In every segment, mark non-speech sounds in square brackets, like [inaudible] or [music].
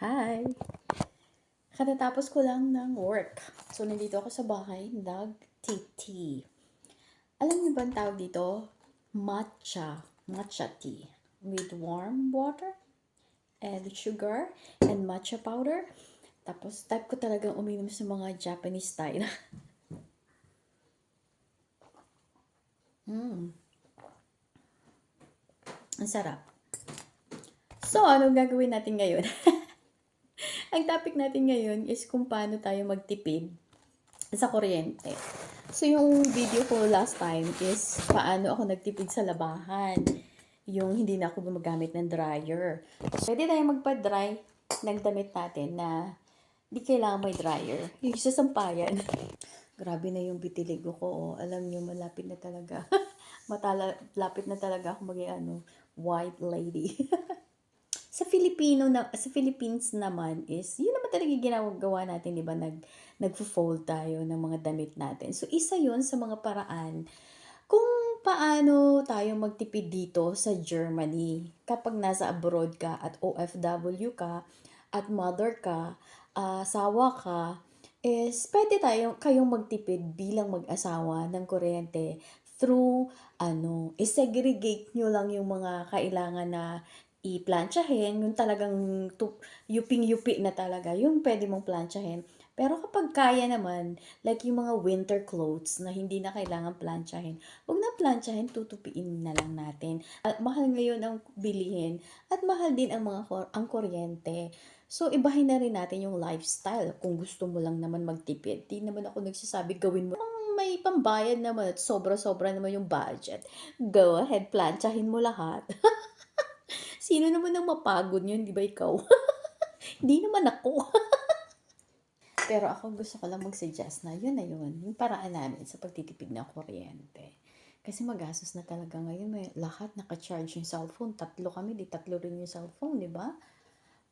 Hi! Katatapos ko lang ng work. So, nandito ako sa bahay, nag-tea. Alam niyo ba ang tawag dito? Matcha. Matcha tea. With warm water and sugar and matcha powder. Tapos, type ko talagang uminom sa mga Japanese style. [laughs] mm. Ang sarap. So, anong gagawin natin ngayon? [laughs] Ang topic natin ngayon is kung paano tayo magtipid sa kuryente. So, yung video ko last time is paano ako nagtipid sa labahan. Yung hindi na ako gumagamit ng dryer. Pwede tayo magpa-dry ng damit natin na di kailangan may dryer. Yung sa sampayan. [laughs] Grabe na yung bitiligo ko. Oh. Alam niyo, malapit na talaga. [laughs] Matala, lapit na talaga ako maging ano, white lady. [laughs] sa Filipino na sa Philippines naman is yun naman talaga ginagawa natin, 'di ba? Nag nagfo-fold tayo ng mga damit natin. So isa 'yun sa mga paraan kung paano tayo magtipid dito sa Germany kapag nasa abroad ka at OFW ka at mother ka, ah, asawa ka, is pwede tayong kayong magtipid bilang mag-asawa ng kuryente through ano, i-segregate nyo lang yung mga kailangan na i-planchahin, yung talagang yuping-yupi na talaga, yung pwede mong planchahin. Pero kapag kaya naman, like yung mga winter clothes na hindi na kailangan planchahin, huwag na planchahin, tutupiin na lang natin. At mahal ngayon ang bilihin at mahal din ang mga ang kuryente. So, ibahin na rin natin yung lifestyle kung gusto mo lang naman magtipid. Di naman ako nagsasabi gawin mo may pambayad naman at sobra-sobra naman yung budget. Go ahead, planchahin mo lahat. [laughs] Sino naman ang mapagod yun, di ba ikaw? [laughs] Hindi naman ako. [laughs] Pero ako gusto ko lang mag-suggest na yun na yun, yung paraan namin sa pagtitipid ng kuryente. Kasi magastos na talaga ngayon, may lahat naka-charge yung cellphone. Tatlo kami, di tatlo rin yung cellphone, di ba?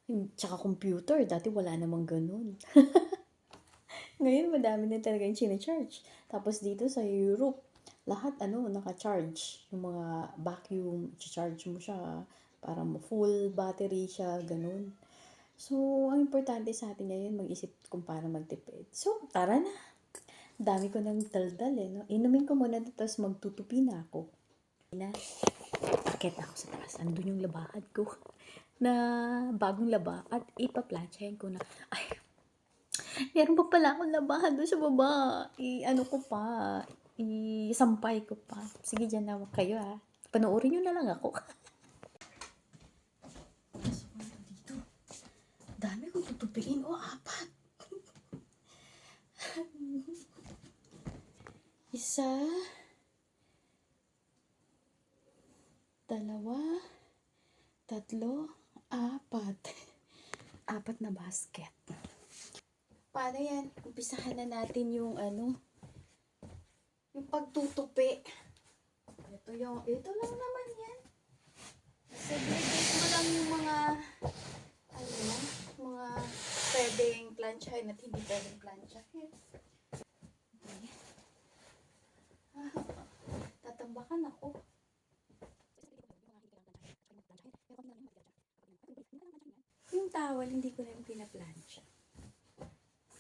Tsaka computer, dati wala namang ganun. [laughs] ngayon, madami na talaga yung charge Tapos dito sa Europe, lahat ano, naka-charge. Yung mga vacuum, charge mo siya para mo full battery siya, ganun. So, ang importante sa atin ngayon, mag-isip kung paano magtipid. So, tara na. Dami ko nang daldal eh, no? Inumin ko muna dito, tapos magtutupi na ako. Na, akit ako sa taas. Andun yung labahad ko. [laughs] Na bagong laba. At ipa-planchahin ko na, ay, [laughs] meron pa pala akong labahan doon sa baba. I, ano ko pa, i-sampay ko pa. Sige, dyan na kayo ha. Panoorin nyo na lang ako. [laughs] Pasok na dito. Dami kong tutupiin. O, apat. [laughs] Isa. Dalawa. Tatlo. Apat. Apat na basket. Paano yan? Umpisahan na natin yung ano, yung pagtutupi. Ito yung, ito lang naman yan. Segregate mo lang yung mga, ano, mga pwedeng planchahin at hindi pwedeng planchahin. Okay. Ah, tatambakan ako. Yung towel, hindi ko na yung pinaplansya.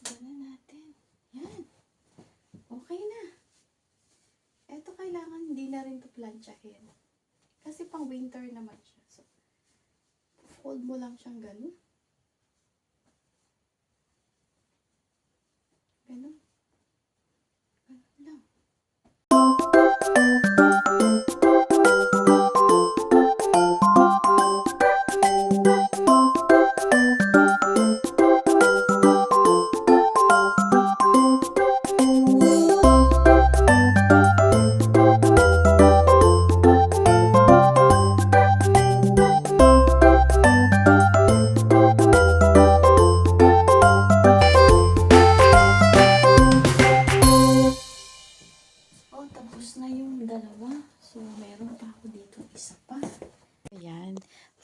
Ganun natin. Yan. Okay na. Ito kailangan hindi na rin to planchahin. Kasi pang winter naman siya. So, fold mo lang siyang ganun. Ganun.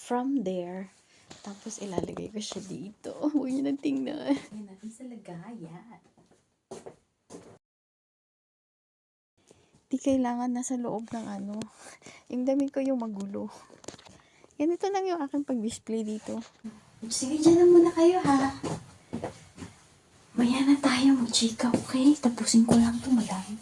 From there, tapos ilalagay ko siya dito. [laughs] Huwag niyo nang tingnan. Ayan natin sa lagayan. Di kailangan nasa loob ng ano. Yung damit ko yung magulo. Ganito lang yung aking pag-display dito. Sige, dyan na muna kayo ha. Maya na tayo mag-chika, okay? Tapusin ko lang to, madami.